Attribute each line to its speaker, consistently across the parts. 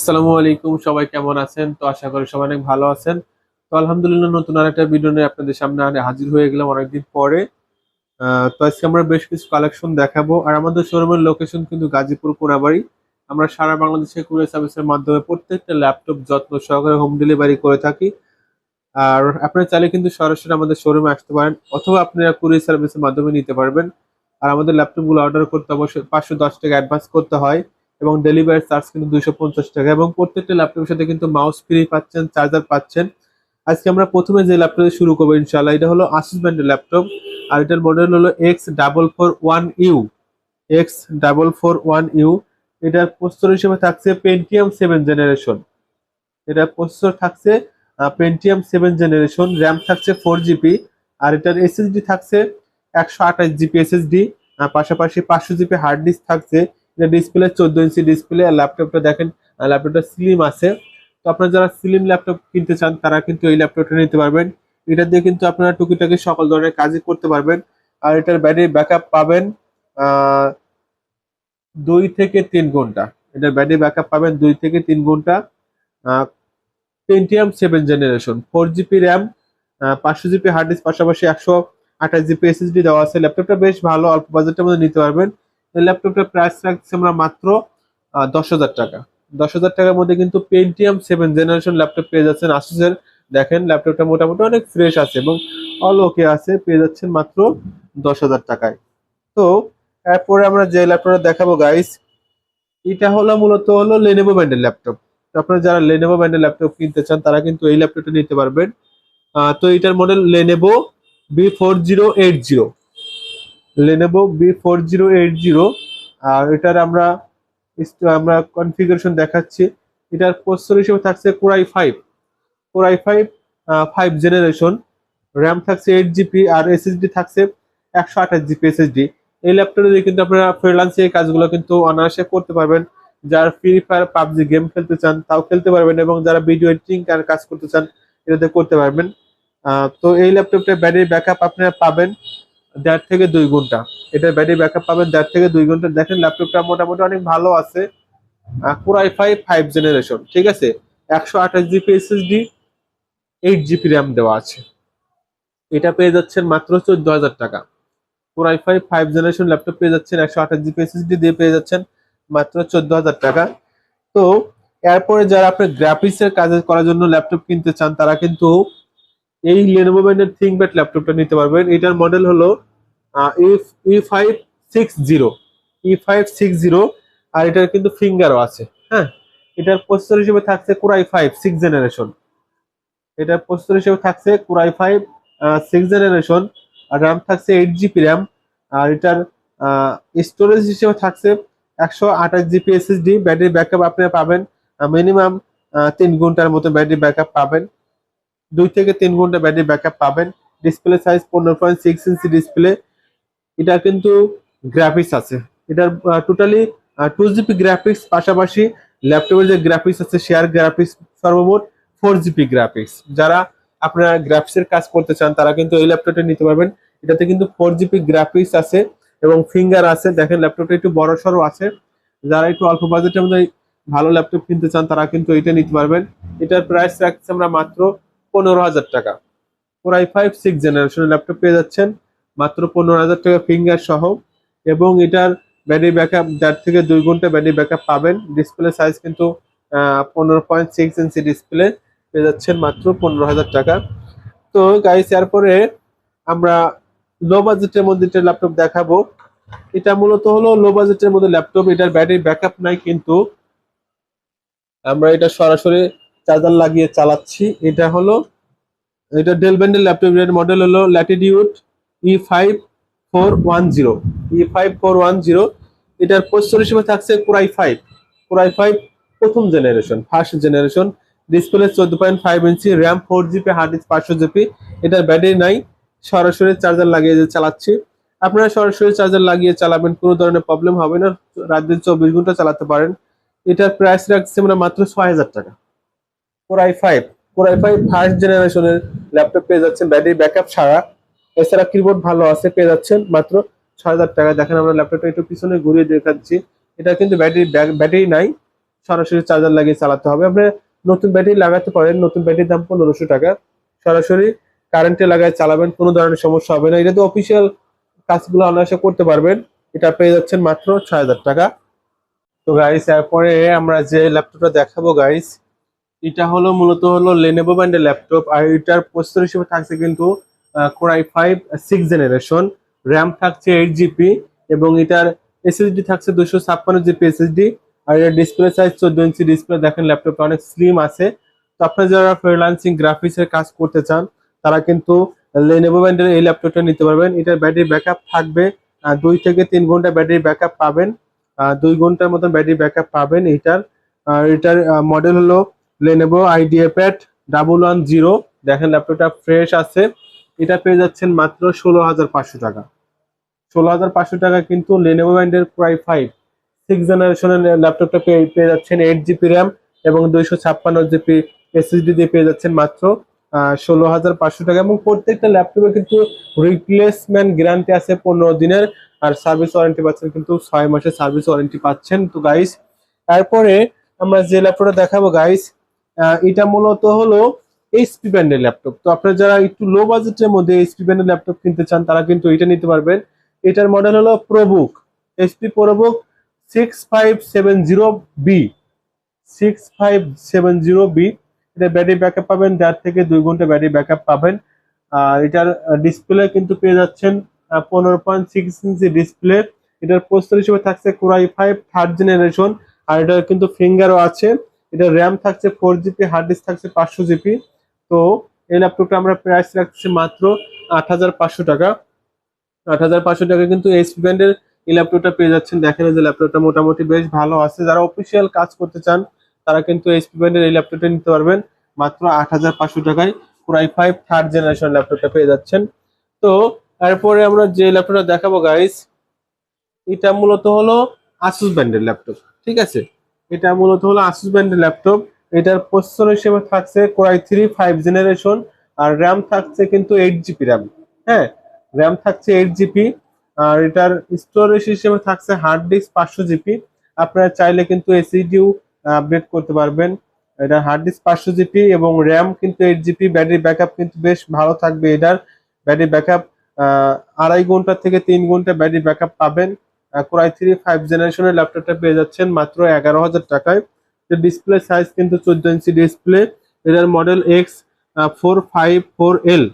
Speaker 1: আসসালামু আলাইকুম, সবাই কেমন আছেন? তো আশা করি সবাই অনেক ভালো আছেন। তো আলহামদুলিল্লাহ নতুন আরেকটা ভিডিও নিয়ে আপনাদের সামনে আরে হাজির হয়ে গেলাম অনেকদিন পরে। তো আজকে আমরা বেশ কিছু কালেকশন দেখাবো। আর আমাদের শোরুমের লোকেশন কিন্তু গাজীপুর কোনাবাড়ি। আমরা সারা বাংলাদেশে কুরিয়ার সার্ভিসের মাধ্যমে প্রত্যেকটা ল্যাপটপ যত্ন সহকারে হোম ডেলিভারি করে থাকি। আর আপনারা চাইলে কিন্তু সরাসরি আমাদের শোরুমে আসতে পারেন, অথবা আপনারা কুরিয়ার সার্ভিসের মাধ্যমে নিতে পারবেন। আর আমাদের ল্যাপটপগুলো অর্ডার করতে অবশ্যই পাঁচশো দশ টাকা অ্যাডভান্স করতে হয়। এবং ডেলিভারি চার্জ কিন্তু দুইশো পঞ্চাশ টাকা এবং প্রত্যেকটা ল্যাপটপের সাথে কিন্তু মাউস ফ্রি পাচ্ছেন চার্জার পাচ্ছেন। আজকে আমরা প্রথমে যে ল্যাপটপ শুরু করব ইনশাল্লাহ এটা হলো আসিস ব্র্যান্ডের ল্যাপটপ আর এটার মডেল হলো X double four one U X double four one U এটার প্রস্তর হিসেবে থাকছে পেন্টিয়াম সেভেন জেনারেশন এটার প্রস্তর থাকছে পেন্টিয়াম সেভেন জেনারেশন র্যাম থাকছে ফোর জিবি আর এটার এসএসডি থাকছে একশো আঠাশ জিবি এসএসডি পাশাপাশি পাঁচশো জিবি হার্ড ডিস্ক থাকছে এটা ডিসপ্লে চোদ্দ ইঞ্চি ডিসপ্লে আর ল্যাপটপটা দেখেন ল্যাপটপটা স্লিম আছে। তো আপনারা যারা স্লিম ল্যাপটপ কিনতে চান, তারা কিন্তু এই ল্যাপটপটা নিতে পারবেন। এটা দিয়ে কিন্তু আপনারা টুকিটাকি সকল ধরনের কাজই করতে পারবেন। আর এটার ব্যাটারি ব্যাকআপ পাবেন দুই থেকে তিন ঘণ্টা। এটার ব্যাটারি ব্যাকআপ পাবেন দুই থেকে তিন ঘণ্টা। Pentium seven generation four GB RAM পাঁচশো জিবি হার্ড ডিস্ক পাশাপাশি একশো আঠাশ জিবি এসএসডি দেওয়া আছে। ল্যাপটপটা বেশ ভালো, অল্প বাজেটের মধ্যে নিতে পারবেন। এই ল্যাপটপটার প্রাইস রাখছি আমরা মাত্র দশ হাজার টাকা। দশ হাজার টাকার মধ্যে কিন্তু পেন্টিয়াম সেভেন জেনারেশন ল্যাপটপ পেয়ে যাচ্ছেন আসুসের দেখেন ল্যাপটপটা মোটামুটি অনেক ফ্রেশ আছে এবং অল ওকে আছে, পেয়ে যাচ্ছেন মাত্র দশ হাজার টাকায়। তো, এরপরে আমরা যে ল্যাপটপটা দেখাবো গাইস এটা হলো মূলত হলো লেনেভো ব্র্যান্ডের ল্যাপটপ আপনারা যারা লেনেভো ব্র্যান্ডের ল্যাপটপ কিনতে চান, তারা কিন্তু এই ল্যাপটপটা নিতে পারবেন। তো এটার model Lenovo B four zero eight zero Lenovo B four zero eight zero আর এটার আমরা আমরা কনফিগারেশন দেখাচ্ছি। এটার প্রসেসর হিসেবে থাকছে core i five core i five five generation RAM থাকছে এইট জিবি আর এসএসডি থাকছে একশো আঠাশ জিবি এসএসডি এই ল্যাপটপে দিয়ে কিন্তু আপনারা ফ্রিলান্সে এই কাজগুলো কিন্তু অনায়াসে করতে পারবেন। যারা ফ্রি ফায়ার পাবজি গেম খেলতে চান, তাও খেলতে পারবেন এবং যারা ভিডিও এডিটিং কাজ করতে চান, এটাতে করতে পারবেন। তো এই ল্যাপটপটা ব্যাটারি ব্যাকআপ আপনারা পাবেন। দেড় থেকে দুই ঘণ্টা। এটা ব্যাটারি ব্যাকআপ পাবেন দেড় থেকে দুই ঘণ্টা। দেখেন ল্যাপটপটা মোটামুটি অনেক ভালো আছে। কোরাই ফাইভ ফাইভ জেনারেশন ঠিক আছে? একশো আঠাশ GB SSD eight GB RAM দেওয়া আছে। এটা পেয়ে যাচ্ছেন মাত্র চোদ্দ হাজার টাকা। Core i five five generation laptop পেয়ে যাচ্ছেন একশো আঠাশ জিবি এসএসডি দিয়ে পেয়ে যাচ্ছেন মাত্র চোদ্দ হাজার টাকা। তো, এরপরে যারা আপনি গ্রাফিক্সের কাজ করার জন্য ল্যাপটপ কিনতে চান, তারা কিন্তু এই লেনোভো ব্র্যান্ডের থিংকপ্যাড ল্যাপটপটা নিতে পারবেন। এটার মডেল হলো E five six zero E five six zero আর এটার কিন্তু ফিঙ্গারও আছে হ্যাঁ? এটার প্রসেসর হিসেবে থাকছে core i five six generation এটার প্রসেসর হিসেবে থাকছে core i five six generation R RAM থাকছে এইট জিবি র্যাম আর এটার স্টোরেজ হিসেবে থাকছে একশো আঠাশ জিবি এসএসডি ব্যাটারি ব্যাকআপ আপনারা পাবেন মিনিমাম তিন ঘণ্টার মতো ব্যাটারি ব্যাকআপ পাবেন। দুই থেকে তিন ঘণ্টা ব্যাটারি ব্যাকআপ পাবেন। ডিসপ্লে সাইজ পনেরো পয়েন্ট সিক্স ইঞ্চি ডিসপ্লে এটা কিন্তু গ্রাফিক্স আছে। এটার টোটালি টু জিবি গ্রাফিক্স পাশাপাশি ল্যাপটপের যে গ্রাফিক্স আছে শেয়ার গ্রাফিক্স সর্বমোট ফোর জিবি গ্রাফিক্স যারা আপনারা গ্রাফিক্সের কাজ করতে চান, তারা কিন্তু এই ল্যাপটপটা নিতে পারবেন। এটাতে কিন্তু ফোর জিবি গ্রাফিক্স আছে এবং ফিঙ্গার আছে। দেখেন ল্যাপটপটা একটু বড় সড়ো আছে। যারা একটু অল্প বাজেটের মধ্যে ভালো ল্যাপটপ কিনতে চান, তারা কিন্তু এটা নিতে পারবেন। এটার প্রাইস রাখছি আমরা মাত্র পনেরো হাজার টাকা। কোরাই ফাইভ সিক্স জেনারেশনের ল্যাপটপ পেয়ে যাচ্ছেন। মাত্র পনেরো হাজার টাকা ফিঙ্গার সহ। এবং এটার ব্যাটারি ব্যাকআপ দেড় থেকে দুই ঘণ্টা ব্যাটারি ব্যাকআপ পাবেন। ডিসপ্লে সাইজ কিন্তু পনেরো পয়েন্ট সিক্স ইঞ্চি ডিসপ্লে পেয়ে যাচ্ছেন মাত্র পনেরো হাজার টাকা। তো গাইস এরপরে আমরা লো বাজেটের মধ্যে একটা ল্যাপটপ দেখাবো, এটা মূলত হলো লো বাজেটের মধ্যে ল্যাপটপ এটার ব্যাটারি ব্যাকআপ নাই কিন্তু। আমরা এটা সরাসরি চার্জার লাগিয়ে চালাচ্ছি। এটা হলো, এটা ডেল ব্যান্ডের ল্যাপটপ, এর মডেল হলো Latitude E five four one zero E five four one zero এটার প্রসেসর হিসেবে থাকছে core i five core i five প্রথম জেনারেশন ফার্স্ট জেনারেশন ডিসপ্লে চোদ্দ point five inch RAM four GB hard disk পাঁচশো GB এটার battery নাই, সরাসরি charger লাগিয়ে যে চালাচ্ছি। আপনারা সরাসরি চার্জার লাগিয়ে চালাবেন, কোনো ধরনের প্রবলেম হবে না। রাত দিন চব্বিশ ঘণ্টা চালাতে পারেন। এটার প্রাইস রাখছি আমরা মাত্র ছয় হাজার টাকা। Core i five core i five first জেনারেশনের ল্যাপটপ পেয়ে যাচ্ছেন। ব্যাটারি ব্যাকআপ ছাড়া। এছাড়া কিবোর্ড ভালো আছে, পেয়ে যাচ্ছেন মাত্র ছয় হাজার টাকা। দেখেন আমরা ল্যাপটপটা একটু পিছনে ঘুরিয়ে দেখাচ্ছি। এটা কিন্তু ব্যাটারি ব্যাটারি নাই। সরাসরি চার্জার লাগিয়ে চালাতে হবে। আপনি নতুন ব্যাটারি লাগাতে পারেন। নতুন ব্যাটারির দাম পনেরোশো টাকা। সরাসরি কারেন্টে লাগায় চালাবেন, কোনো ধরনের সমস্যা হবে না। এটা তো অফিসিয়াল কাজগুলো অনায়াসে করতে পারবেন। এটা পেয়ে যাচ্ছেন মাত্র ছয় হাজার টাকা। তো গাইস এরপরে আমরা যে ল্যাপটপটা দেখাবো গাইস এটা হলো মূলত হলো লেনেভো ব্র্যান্ডের ল্যাপটপ আর এটার প্রসেসর হিসেবে থাকছে কিন্তু core i five six generation RAM থাকছে এইট জিবি এবং এটার এসএসডি থাকছে দুশো ছাপ্পান্ন জিবি এসএসডি আর এটার ডিসপ্লে সাইজ চোদ্দ ইঞ্চি ডিসপ্লে দেখেন ল্যাপটপটা অনেক স্লিম আছে। তো আপনারা যারা ফ্রিলান্সিং গ্রাফিক্সের কাজ করতে চান, তারা কিন্তু লেনেভো ব্র্যান্ডের এই ল্যাপটপটা নিতে পারবেন। এটার ব্যাটারি ব্যাকআপ থাকবে দুই থেকে তিন ঘণ্টা ব্যাটারি ব্যাকআপ পাবেন দুই ঘণ্টার মতন ব্যাটারি ব্যাকআপ পাবেন এটার। আর এটার মডেল হলো Lenovo IdeaPad double one zero দেখেন ল্যাপটপটা ফ্রেশ আছে। এটা পেয়ে যাচ্ছেন মাত্র ষোলো হাজার পাঁচশো টাকা। ষোলো হাজার পাঁচশো টাকা কিন্তু লেনেভো ব্র্যান্ডের প্রায় ফাইভ সিক্স জেনারেশনের ল্যাপটপটা পেয়ে পেয়ে যাচ্ছেন এইট জিবি র্যাম এবং দুইশো ছাপ্পান্ন জিবি এসএসডি দিয়ে পেয়ে যাচ্ছেন মাত্র ষোলো হাজার পাঁচশো টাকা। এবং প্রত্যেকটা ল্যাপটপে কিন্তু রিপ্লেসমেন্ট গ্যারান্টি আছে পনেরো দিনের। আর সার্ভিস ওয়ারেন্টি পাচ্ছেন কিন্তু ছয় মাসের সার্ভিস ওয়ারেন্টি পাচ্ছেন। তো গাইস তারপরে আমরা যে ল্যাপটপটা দেখাবো গাইস এটা মূলত হলো এইচপি ব্র্যান্ডের ল্যাপটপ তো আপনারা যারা একটু লো বাজেটের মধ্যে এইচপি ব্র্যান্ডের ল্যাপটপ কিনতে চান, তারা কিন্তু এটা নিতে পারবেন। এটার মডেল হলো ProBook HP ProBook six five seven zero B six five seven zero B এটা ব্যাটারি ব্যাকআপ পাবেন, দেড় থেকে দুই ঘণ্টা ব্যাটারি ব্যাকআপ পাবেন। আর এটার ডিসপ্লে কিন্তু পেয়ে যাচ্ছেন পনেরো পয়েন্ট সিক্স ইঞ্চি ডিসপ্লে এটার প্রস্তর হিসেবে থাকছে core i five third generation আর এটার কিন্তু ফিঙ্গারও আছে। এটা র্যাম থাকছে ফোর জিবি হার্ড ডিস্ক থাকছে পাঁচশো জিবি তো এই ল্যাপটপটা আমরা প্রাইস রাখছি মাত্র আট হাজার পাঁচশো টাকা। আট হাজার পাঁচশো টাকা কিন্তু এইচ ব্র্যান্ডের এই ল্যাপটপটা পেয়ে যাচ্ছেন। দেখেন যে ল্যাপটপটা মোটামুটি বেশ ভালো আছে। যারা অফিসিয়াল কাজ করতে চান, তারা কিন্তু এইচপি ব্র্যান্ডের এই ল্যাপটপটা নিতে পারবেন। মাত্র আট হাজার পাঁচশো টাকায় কোরাই ফাইভ থার্ড জেনারেশন ল্যাপটপটা পেয়ে যাচ্ছেন। তো তারপরে আমরা যে ল্যাপটপটা দেখাবো গাইস এটা মূলত হলো আসুস ব্র্যান্ডের ল্যাপটপ ঠিক আছে? এটা মূলত হলো আসুস ব্র্যান্ডের ল্যাপটপ এটার প্রসেসর হিসেবে থাকছে core i three five generation R RAM থাকছে কিন্তু এইট জিবি র্যাম হ্যাঁ র্যাম থাকছে এইট জিবি আর এটার স্টোরেজ হিসেবে থাকছে হার্ড ডিস্ক পাঁচশো জিবি আপনারা চাইলে কিন্তু এসিডিও আপডেট করতে পারবেন। এটা হার্ড ডিস্ক পাঁচশো জিবি এবং র্যাম কিন্তু এইট জিবি ব্যাটারি ব্যাকআপ কিন্তু বেশ ভালো থাকবে এটার। ব্যাটারি ব্যাকআপ আড়াই ঘণ্টা থেকে তিন ঘণ্টা ব্যাটারি ব্যাকআপ পাবেন। কোরাই থ্রি ফাইভ জেনারেশনের ল্যাপটপটা পেয়ে যাচ্ছেন মাত্র এগারো হাজার টাকায়। ডিসপ্লে সাইজ কিন্তু চোদ্দ ইঞ্চি ডিসপ্লে এটার model X four five four L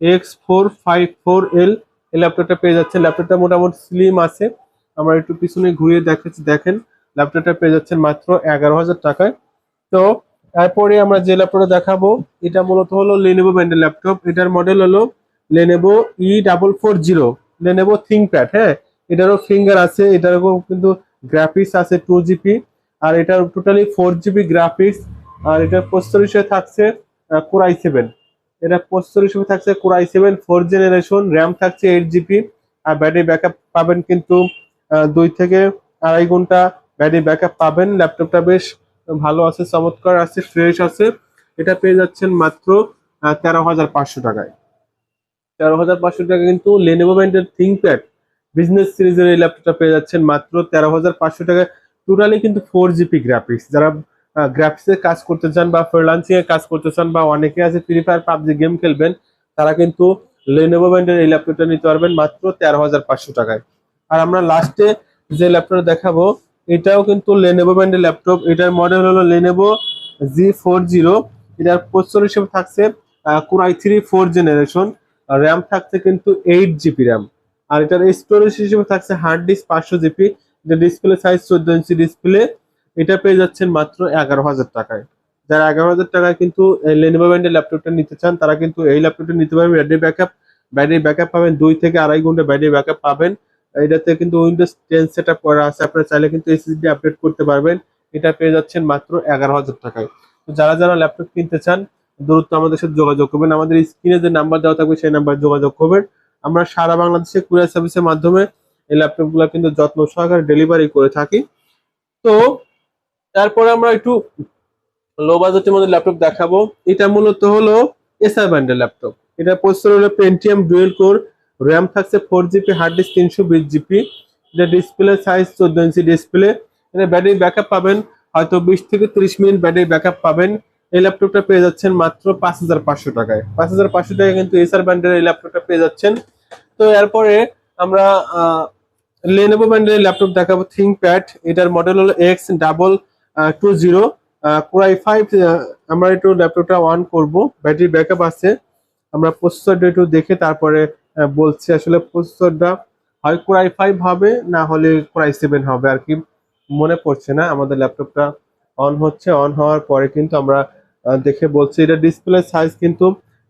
Speaker 1: X four five four L এই ল্যাপটপটা পেয়ে যাচ্ছেন। ল্যাপটপটা মোটামুটি স্লিম আছে। আমরা একটু পিছনে ঘুরিয়ে দেখাচ্ছি দেখেন। ল্যাপটপটা পেয়ে যাচ্ছেন মাত্র এগারো হাজার টাকায়। তো তারপরে আমরা যে ল্যাপটপটা দেখাবো, এটা মূলত হলো লেনেভো ব্র্যান্ডের ল্যাপটপ এটার মডেল হলো Lenovo E double four zero Lenovo ThinkPad হ্যাঁ? এটারও ফিঙ্গার আছে, এটারও কিন্তু গ্রাফিক্স আছে টু জিবি আর এটার টোটালি ফোর জিবি গ্রাফিক্স আর এটার প্রস্তর হিসেবে থাকছে কোরাই সেভেন এটা প্রস্তর হিসেবে থাকছে core i seven four generation RAM থাকছে এইট জিবি আর ব্যাটারি ব্যাকআপ পাবেন কিন্তু দুই থেকে আড়াই ঘণ্টা ব্যাটারি ব্যাকআপ পাবেন। ল্যাপটপটা বেশ ভালো আছে, চমৎকার আছে ফ্রেশ আছে। এটা পেয়ে যাচ্ছেন মাত্র তেরো হাজার পাঁচশো টাকায়। তেরো হাজার পাঁচশো টাকা কিন্তু লেনেভো ব্র্যান্ডের থিঙ্কপ্যাড বিজনেস সিরিজের এই ল্যাপটপটা পেয়ে যাচ্ছেন মাত্র তেরো হাজার পাঁচশো টাকায় টোটালি কিন্তু ফোর জিবি গ্রাফিক্স যারা গ্রাফিক্স এর কাজ করতে চান বা ফ্রিলান্সিং এর কাজ করতে চান বা অনেকে আছে ফ্রি ফায়ার পাবজি গেম খেলবেন, তারা কিন্তু লেনোভো ব্র্যান্ডের এই ল্যাপটপটা নিতে পারবেন মাত্র তেরো হাজার পাঁচশো টাকায়। আর আমরা লাস্টে যে ল্যাপটপটা দেখাবো, এটাও কিন্তু লেনোভো ব্র্যান্ডের ল্যাপটপ এটার মডেল হলো লেনোভো জি ফোর জিরো এটার প্রসেসর হিসেবে থাকছে core i three four generation RAM থাকছে কিন্তু এইট জিবি র্যাম আর এটার স্টোরেজ হিসেবে থাকছে হার্ড ডিস্ক পাঁচশো জিবি ডিসপ্লে সাইজ চোদ্দ ইঞ্চি ডিসপ্লে এটা পেয়ে যাচ্ছেন মাত্র এগারো হাজার টাকায়। যারা এগারো হাজার টাকায় কিন্তু লেনোভো ব্র্যান্ডের ল্যাপটপটা নিতে চান, তারা কিন্তু এই ল্যাপটপটা নিতে পারবেন। ব্যাটারি ব্যাকআপ ব্যাটারি ব্যাকআপ পাবেন। দুই থেকে আড়াই ঘণ্টা ব্যাটারি ব্যাকআপ পাবেন। এটাতে কিন্তু উইন্ডোজ টেন সেট আপ করা আছে। আপনারা চাইলে কিন্তু এসএসডি আপডেট করতে পারবেন। এটা পেয়ে যাচ্ছেন মাত্র এগারো হাজার টাকায়। তো যারা যারা ল্যাপটপ কিনতে চান, দ্রুত আমাদের সাথে যোগাযোগ করবেন। আমাদের স্ক্রিনে যে নাম্বার দেওয়া থাকবে, সেই নাম্বার যোগাযোগ করবেন। আমরা সারা বাংলাদেশে কুরিয়ার সার্ভিসের মাধ্যমে এই ল্যাপটপগুলো কিন্তু যত্ন সহকারে ডেলিভারি করে থাকি। তো তারপরে আমরা একটু লো বাজেটের মধ্যে ল্যাপটপ দেখাবো। এটা মূলত হলো এসআর ব্র্যান্ডের ল্যাপটপ। এটা প্রসেসর হলো পেন্টিয়াম ডুয়েল কোর র্যাম থাকছে ফোর জিবি হার্ড ডিস্ক তিনশো বিশ জিবি এটা ডিসপ্লে সাইজ চোদ্দ ইঞ্চি ডিসপ্লে এটা ব্যাটারি ব্যাকআপ পাবেন, হয়তো বিশ থেকে তিরিশ মিনিট ব্যাটারি ব্যাকআপ পাবেন। এই ল্যাপটপটা পেয়ে যাচ্ছেন মাত্র পাঁচ হাজার পাঁচশো টাকায়। পাঁচ হাজার পাঁচশো টাকায় কিন্তু এসার ব্র্যান্ডের এই ল্যাপটপটা পেয়ে যাচ্ছেন। তো এরপরে আমরা লেনোভো ব্র্যান্ডের ল্যাপটপ দেখাবো থিঙ্কপ্যাড এটার মডেল হলো X double two zero core i five আমরা একটু ল্যাপটপটা অন করব। ব্যাটারি ব্যাকআপ আছে। আমরা প্রসেসরটা একটু দেখে তারপরে বলছি আসলে প্রসেসরটা হয় কোরাই ফাইভ হবে, না হলে কোরাই সেভেন হবে। আর কি মনে পড়ছে না, আমাদের ল্যাপটপটা অন হচ্ছে। অন হওয়ার পরে কিন্তু আমরা দেখে বলছি, এটা ডিসপ্লে সাইজ কিন্তু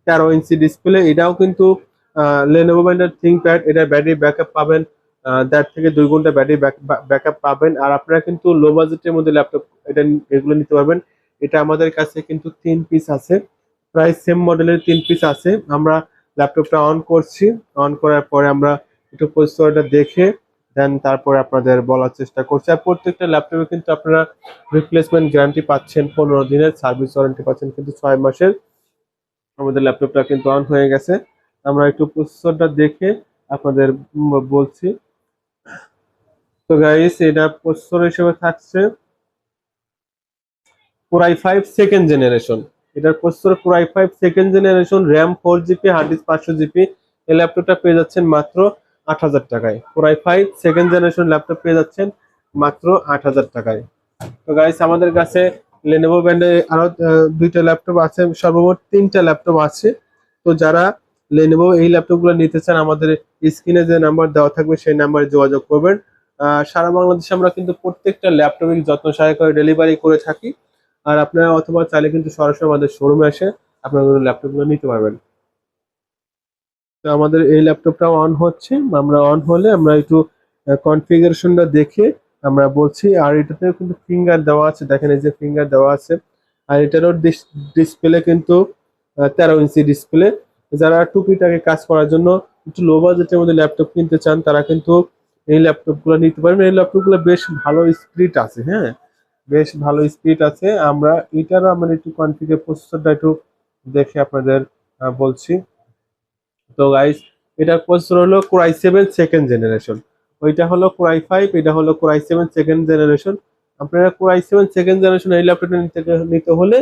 Speaker 1: তেরো ইঞ্চি ডিসপ্লে এটাও কিন্তু লেনোভো ব্র্যান্ডের থিঙ্কপ্যাড এটা ব্যাটারি ব্যাকআপ পাবেন দেড় থেকে দুই ঘণ্টা ব্যাটারি ব্যাকআপ পাবেন, আর আপনারা কিন্তু লো বাজেটের মধ্যে ল্যাপটপ এটা এগুলো নিতে পারবেন। এটা আমাদের কাছে কিন্তু তিন পিস আছে, প্রায় সেম মডেলের তিন পিস আছে। আমরা ল্যাপটপটা অন করছি অন করার পরে আমরা একটু প্রসেসরটা দেখে দেন তারপরে আপনাদের বলার চেষ্টা করছি। আর প্রত্যেকটা ল্যাপটপে কিন্তু আপনারা রিপ্লেসমেন্ট গ্যারান্টি পাচ্ছেন, পনেরো দিনের সার্ভিস ওয়ারেন্টি পাচ্ছেন, কিন্তু ছয় মাসের আমাদের ল্যাপটপটা কিন্তু অন হয়ে গেছে। আমরা একটু প্রসেসরটা দেখে আপনাদের বলছি। তো গাইস এটা প্রসেসর হিসেবে থাকছে core i five second generation এটার processor core i five second generation RAM four GB hard disk পাঁচশো জিবি এই ল্যাপটপটা পেয়ে যাচ্ছেন মাত্র আট হাজার টাকায়। Core i five second generation laptop পেয়ে যাচ্ছেন মাত্র আট হাজার টাকায়। তো গাইস আমাদের কাছে লেনোভো ব্র্যান্ডে আরও আহ, দুইটা ল্যাপটপ আছে সর্বমোট তিনটা ল্যাপটপ আছে। তো যারা লেনোভো এই ল্যাপটপগুলো নিতে চান আমাদের স্ক্রিনে যে নাম্বার দেওয়া থাকবে সেই নাম্বারে যোগাযোগ করবেন। সারা বাংলাদেশে আমরা কিন্তু প্রত্যেকটা ল্যাপটপের যত্ন সহায়ক ডেলিভারি করে থাকি। আর আপনারা অথবা চাইলে কিন্তু সরাসরি আমাদের শোরুমে এসে আপনারা ল্যাপটপগুলো নিতে পারবেন। তো আমাদের এই ল্যাপটপটা অন হচ্ছে। আমরা অন হলে আমরা একটু কনফিগারেশনটা দেখে আমরা বলছি, আর এটাতে কিন্তু ফিঙ্গার দেওয়া আছে। দেখেন এই যে ফিঙ্গার দেওয়া আছে। আর এটারও ডিসপ্লে কিন্তু তেরো ইঞ্চি ডিসপ্লে যারা টুকিটাকে কাজ করার জন্য একটু লো বাজেটের মধ্যে ল্যাপটপ কিনতে চান, তারা কিন্তু এই ল্যাপটপগুলো নিতে পারবেন। এই ল্যাপটপগুলো বেশ ভালো স্পিড আছে হ্যাঁ? বেশ ভালো স্পিড আছে। আমরা এটারও আমরা একটু কনফিগার প্রসেসরটা একটু দেখে আপনাদের বলছি। তো গাইস এটার প্রসেসর হলো ক্রাই সেভেন সেকেন্ড জেনারেশন ওইটা হলো ক্রাই ফাইভ এটা হলো core i seven second generation আপনারা core i seven second generation এই ল্যাপটপটা নিতে নিতে হলে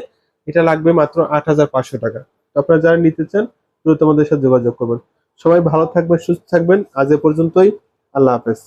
Speaker 1: এটা লাগবে মাত্র আট হাজার পাঁচশো টাকা। তো আপনারা যারা নিতে চান, দ্রুত আমাদের সাথে যোগাযোগ করবেন। সবাই ভালো থাকবেন, সুস্থ থাকবেন। আজ এ পর্যন্তই। আল্লাহ হাফেজ।